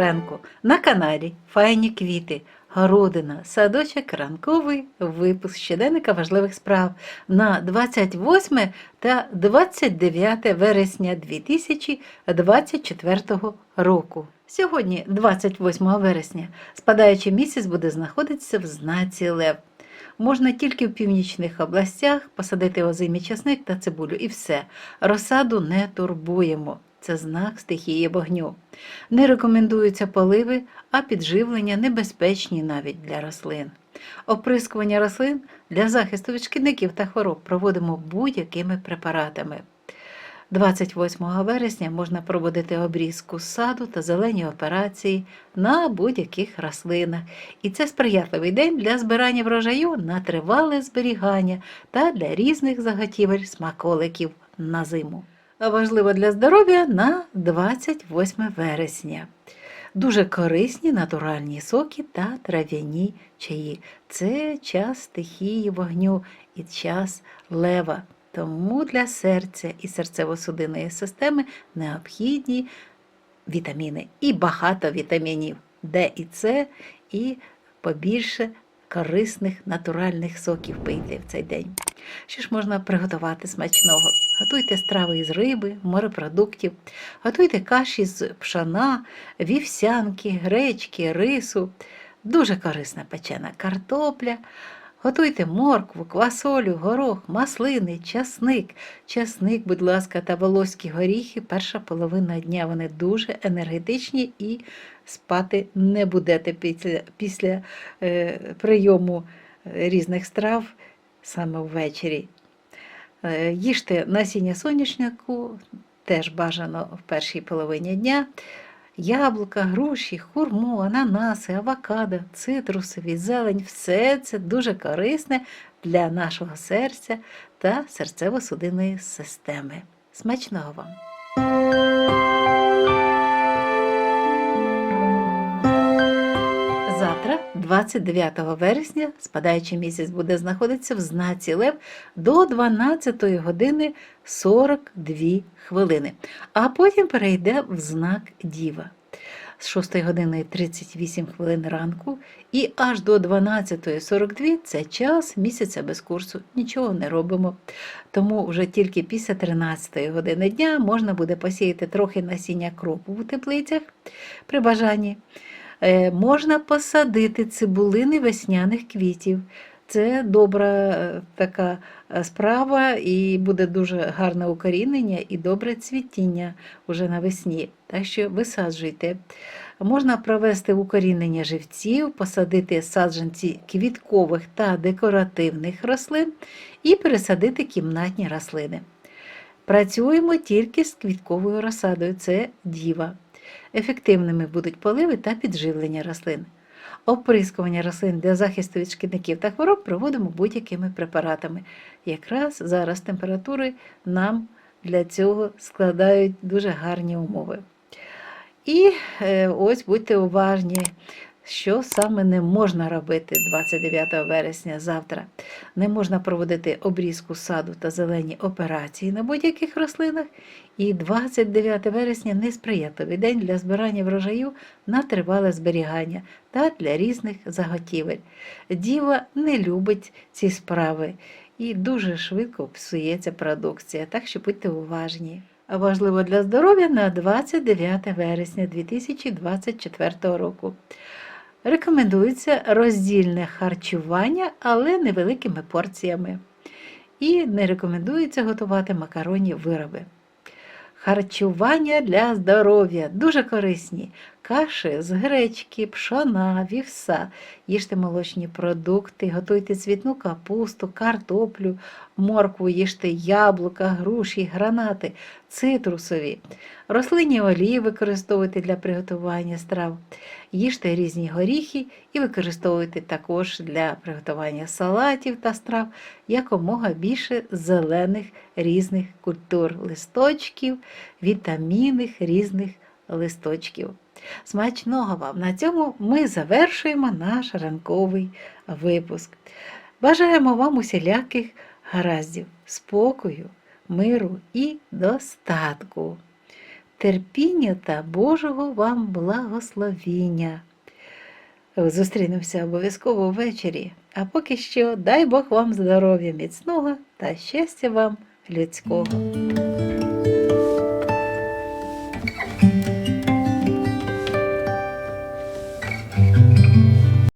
ранку на каналі Файні квіти, городина, садочок ранковий випуск щоденника важливих справ на 28 та 29 вересня 2024 року. Сьогодні, 28 вересня, спадаючий місяць буде знаходитися в знаці Лев. Можна тільки в північних областях посадити озимий часник та цибулю і все. Розсаду не турбуємо. Це знак стихії вогню. Не рекомендуються поливи, а підживлення небезпечні навіть для рослин. Оприскування рослин для захисту від шкідників та хвороб проводимо будь-якими препаратами. 28 вересня можна проводити обрізку саду та зелені операції на будь-яких рослинах. І це сприятливий день для збирання врожаю на тривале зберігання та для різних заготівель смаколиків на зиму. Важливо для здоров'я на 28 вересня. Дуже корисні натуральні соки та трав'яні чаї. Це час стихії вогню і час лева. Тому для серця і серцево-судинної системи необхідні вітаміни і багато вітамінів Д і С, і побільше корисних натуральних соків пийте в цей день. Що ж можна приготувати смачного? Готуйте страви із риби, морепродуктів, готуйте каші з пшона, вівсянки, гречки, рису. Дуже корисна печена картопля. Готуйте моркву, квасолю, горох, маслини, часник. Часник, будь ласка, та волоські горіхи. Перша половина дня вони дуже енергетичні і спати не будете після, після е, прийому різних страв саме ввечері. Е, Їжте насіння соняшнику, теж бажано в першій половині дня. Яблука, груші, хурму, ананаси, авокадо, цитрусові, зелень все це дуже корисне для нашого серця та серцево-судинної системи. Смачного вам! 29 вересня, спадаючий місяць буде знаходитися в знаці Лев до 12 години 42 хвилини, а потім перейде в знак Діва з 6 години 38 хвилин ранку і аж до 12.42 це час місяця без курсу. Нічого не робимо. Тому вже тільки після 13 години дня можна буде посіяти трохи насіння кропу в теплицях при бажанні. Е, Можна посадити цибулини весняних квітів. Це добра е, така е, справа, і буде дуже гарне укорінення і добре цвітіння уже навесні. Так що висаджуйте. Можна провести укорінення живців, посадити саджанці квіткових та декоративних рослин і пересадити кімнатні рослини. Працюємо тільки з квітковою розсадою, це діва. Ефективними будуть поливи та підживлення рослин. Оприскування рослин для захисту від шкідників та хвороб проводимо будь-якими препаратами. Якраз зараз температури нам для цього складають дуже гарні умови. І е, ось будьте уважні, що саме не можна робити 29 вересня завтра. Не можна проводити обрізку саду та зелені операції на будь-яких рослинах. І 29 вересня несприятливий день для збирання врожаю на тривале зберігання та для різних заготівель. Діва не любить ці справи і дуже швидко псується продукція, так що будьте уважні. Важливо для здоров'я на 29 вересня 2024 року. Рекомендується роздільне харчування, але невеликими порціями. І не рекомендується готувати макаронні вироби. Харчування для здоров'я дуже корисні. Каші з гречки, пшона, вівса, їжте молочні продукти, готуйте цвітну капусту, картоплю, моркву, їжте яблука, груші, гранати, цитрусові. Рослинні олії використовуйте для приготування страв. Їжте різні горіхи і використовуйте також для приготування салатів та страв якомога більше зелених різних культур, листочків, вітамінних різних листочків. Смачного вам! На цьому ми завершуємо наш ранковий випуск. Бажаємо вам усіляких гараздів, спокою, миру і достатку. терпіння та Божого вам благословіння. Зустрінемося обов'язково ввечері. А поки що дай Бог вам здоров'я міцного та щастя вам людського.